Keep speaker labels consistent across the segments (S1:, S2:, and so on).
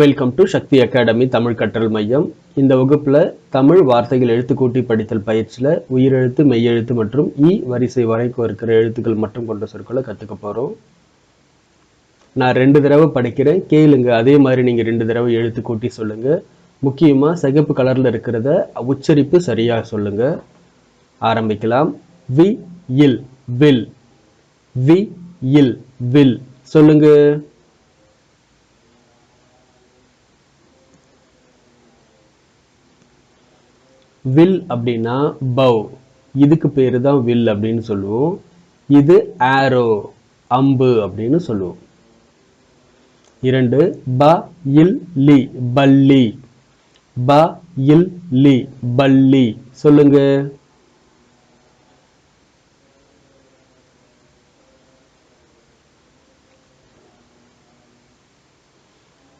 S1: Welcome to Sakthi academy Tamil கற்றல் மையம் இந்த வகுப்பில் தமிழ் வார்த்தைகள் எழுத்துக்கூட்டி படித்தல் பயிற்சியில் உயிரெழுத்து மெய்யெழுத்து மற்றும் இ வரிசை வரைக்கும் இருக்கிற எழுத்துக்கள் மட்டும் கொண்ட சொற்களை கற்றுக்க போகிறோம் நான் ரெண்டு தடவை படிக்கிறேன். கேளுங்க. அதே மாதிரி நீங்கள் ரெண்டு தடவை எழுத்து கூட்டி சொல்லுங்க. முக்கியமாக சிகப்பு கலரில் இருக்கிறத உச்சரிப்பு சரியாக சொல்லுங்க. ஆரம்பிக்கலாம். வி இல் வில். வி இல் வில். சொல்லுங்கள் வில் அப்படின்னா பவ் இதுக்கு பேர் தான் வில் அப்படின்னு சொல்லுவோம். இது ஆரோ அம்பு அப்படின்னு சொல்லுவோம். இரண்டு ப இல் லி பல்லி. ப இல் லி பல்லி. சொல்லுங்க.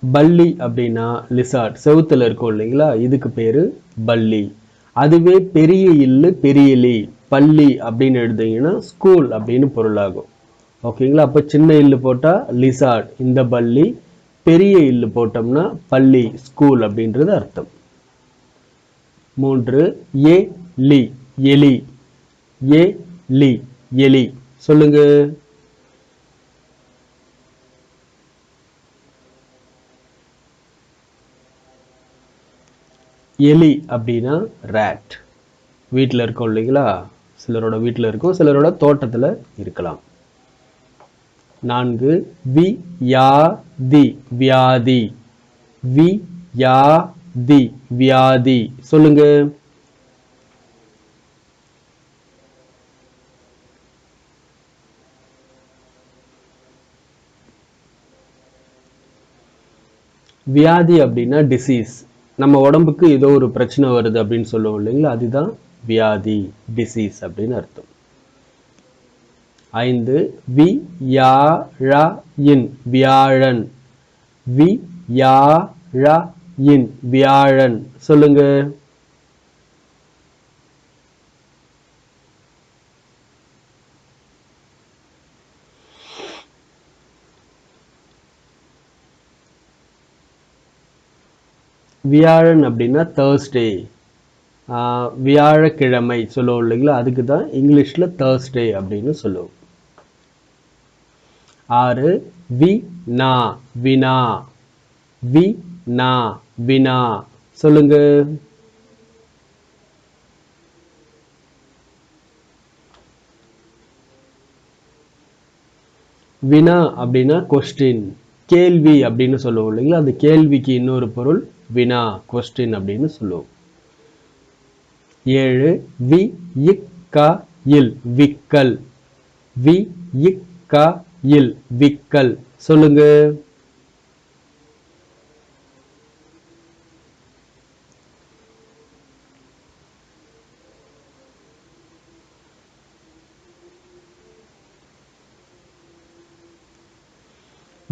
S1: பல்லி அப்படின்னா லிசார்ட் செவுத்துல இருக்கும் இல்லைங்களா? இதுக்கு பேரு பல்லி. அதுவே பெரிய இல்லு பெரியலி பள்ளி அப்படின்னு எடுத்தீங்கன்னா ஸ்கூல் அப்படின்னு பொருளாகும். ஓகேங்களா? அப்போ சின்ன இல்லு போட்டால் லிசார்ட் இந்த பள்ளி பெரிய இல்லு போட்டோம்னா பள்ளி ஸ்கூல் அப்படின்றது அர்த்தம். மூன்று ஏ லி எலி ஏ லி எலி. சொல்லுங்கள் எலி அப்படின்னா ரேட் வீட்டில் இருக்கும் இல்லைங்களா? சிலரோட வீட்டில் இருக்கும் சிலரோட தோட்டத்தில் இருக்கலாம். நான்கு வி யா தி வியாதி வி யா தி வியாதி. சொல்லுங்க. வியாதி அப்படின்னா டிசீஸ் நம்ம உடம்புக்கு ஏதோ ஒரு பிரச்சனை வருது அப்படின்னு சொல்லுவோம் இல்லைங்களா? அதுதான் வியாதி டிசீஸ் அப்படின்னு அர்த்தம். ஐந்து வி யா ழ இன் வியாழன். வி யா ழ இன் வியாழன். சொல்லுங்க. வியாழன் அப்படின்னா தேர்ஸ்டே வியாழக்கிழமை சொல்லுவோம் இல்லைங்களா? அதுக்கு தான் இங்கிலீஷில் தேர்ஸ்டே அப்படின்னு சொல்லுவோம். ஆறு வி நா வினா. வி நா வினா. சொல்லுங்க. வினா அப்படின்னா கொஸ்டின் கேள்வி அப்படின்னு சொல்லுவோம் இல்லைங்களா? அந்த கேள்விக்கு இன்னொரு பொருள் வினா கொஸ்டின் அப்படின்னு சொல்லுவோம். ஏழு வி இக் க இல் விக்கல். வி இக் க இல் விக்கல். சொல்லுங்க.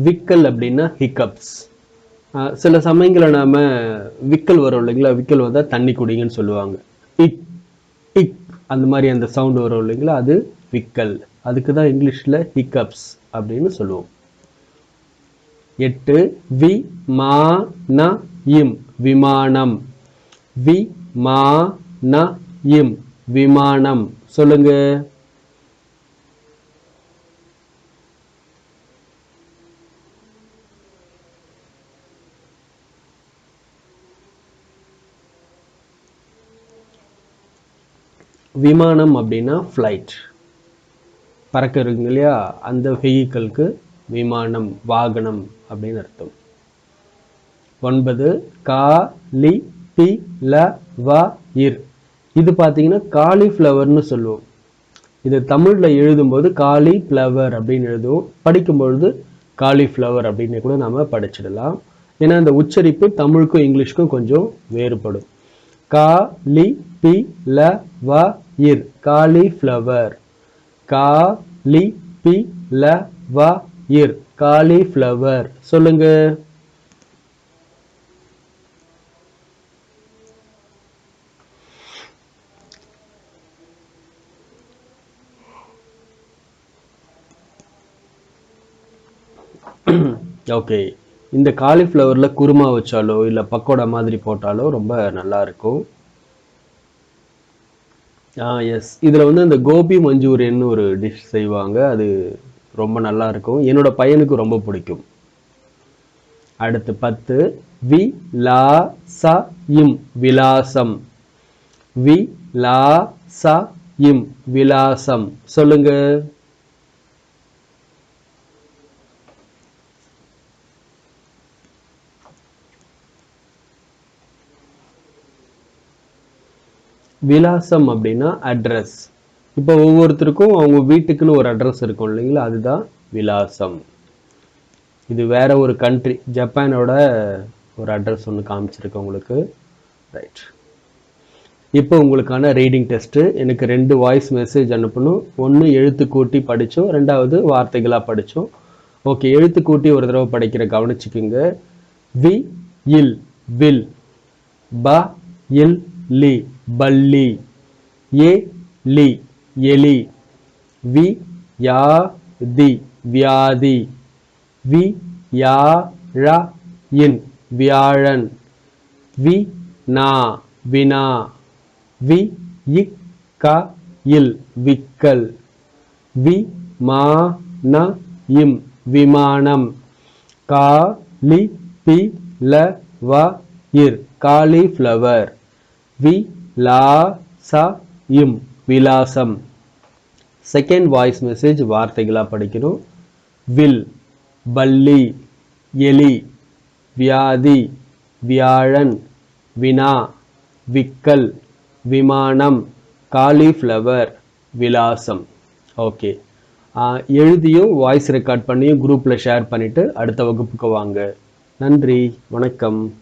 S1: விக்கல் அப்படின்னா ஹிக்கப்ஸ் சில சமயங்களில் நாம் விக்கல் வரும் இல்லைங்களா? விக்கல் வந்தால் தண்ணி குடிங்கன்னு சொல்லுவாங்க. இக் இக் அந்த மாதிரி அந்த சவுண்டு வரும் இல்லைங்களா? அது விக்கல். அதுக்கு தான் இங்கிலீஷில் ஹிக்கப்ஸ் அப்படின்னு சொல்லுவோம். எட்டு வி மா ந இம். விமானம். வி மா ந இம். விமானம். சொல்லுங்கள் விமானம் அப்படின்னா ஃப்ளைட் பறக்க இருக்குங்க இல்லையா? அந்த வெஹிக்கிள்க்கு விமானம் வாகனம் அப்படின்னு அர்த்தம். ஒன்பது கா லி பி ல வ இர். இது பார்த்தீங்கன்னா காலிஃப்ளவர்னு சொல்லுவோம். இது தமிழில் எழுதும்போது காலி ஃப்ளவர் அப்படின்னு எழுதுவோம். படிக்கும்பொழுது காலிஃப்ளவர் அப்படின்னு கூட நாம் படிச்சிடலாம். ஏன்னா இந்த உச்சரிப்பு தமிழுக்கும் இங்கிலீஷ்க்கும் கொஞ்சம் வேறுபடும். கா லி பி ல வ இர். காலிஃப்ளவர். கா லி பி ல வ இர் காலிஃப்ளவர். சொல்லுங்க. ஓகே. இந்த காலிஃப்ளவரில் குருமா வச்சாலோ இல்லை பக்கோடா மாதிரி போட்டாலோ ரொம்ப நல்லா இருக்கும். ஆ எஸ் இதில் வந்து இந்த கோபி மஞ்சூரியன் ஒரு டிஷ் செய்வாங்க. அது ரொம்ப நல்லா இருக்கும். என்னோட பையனுக்கு ரொம்ப பிடிக்கும். அடுத்து பத்து. வி லா ச இம் விலாசம். வி லா ச இம் விலாசம். சொல்லுங்கள் விலாசம் அப்படின்னா அட்ரஸ் இப்போ ஒவ்வொருத்தருக்கும் அவங்க வீட்டுக்குன்னு ஒரு அட்ரஸ் இருக்கும் இல்லைங்களா? அதுதான் விலாசம். இது வேற ஒரு கண்ட்ரி ஜப்பானோட ஒரு அட்ரஸ் ஒன்று காமிச்சிருக்கு உங்களுக்கு. ரைட் இப்போ உங்களுக்கான ரீடிங் டெஸ்ட்டு எனக்கு ரெண்டு வாய்ஸ் மெசேஜ் அனுப்பணும். ஒன்று எழுத்து கூட்டி படித்தோம் ரெண்டாவது வார்த்தைகளாக படித்தோம். ஓகே எழுத்து கூட்டி ஒரு தடவை படிக்கிற கவனிச்சுக்குங்க. வி இல் வில். ப இல் லி. பல்லி ஏ லி எலி. வி யா தி வியாதி. வி யா ழ இன் வியாழன். வி நா வினா. வி இக் க இல் விக்கல். வி மா ந இம் விமானம். கா லி பி ல வ இர் காலிஃப்ளவர். வி லா இம் விலாசம். செகண்ட் வாய்ஸ் மெசேஜ் வார்த்தைகளாக படிக்கணும். வில் பல்லி எலி வியாதி வியாழன் வினா விக்கல் விமானம் காலிஃப்ளவர் விலாசம். ஓகே. எழுதியும் வாய்ஸ் ரெக்கார்ட் பண்ணியும் குரூப்பில் ஷேர் பண்ணிவிட்டு அடுத்த வகுப்புக்கு வாங்க. நன்றி வணக்கம்.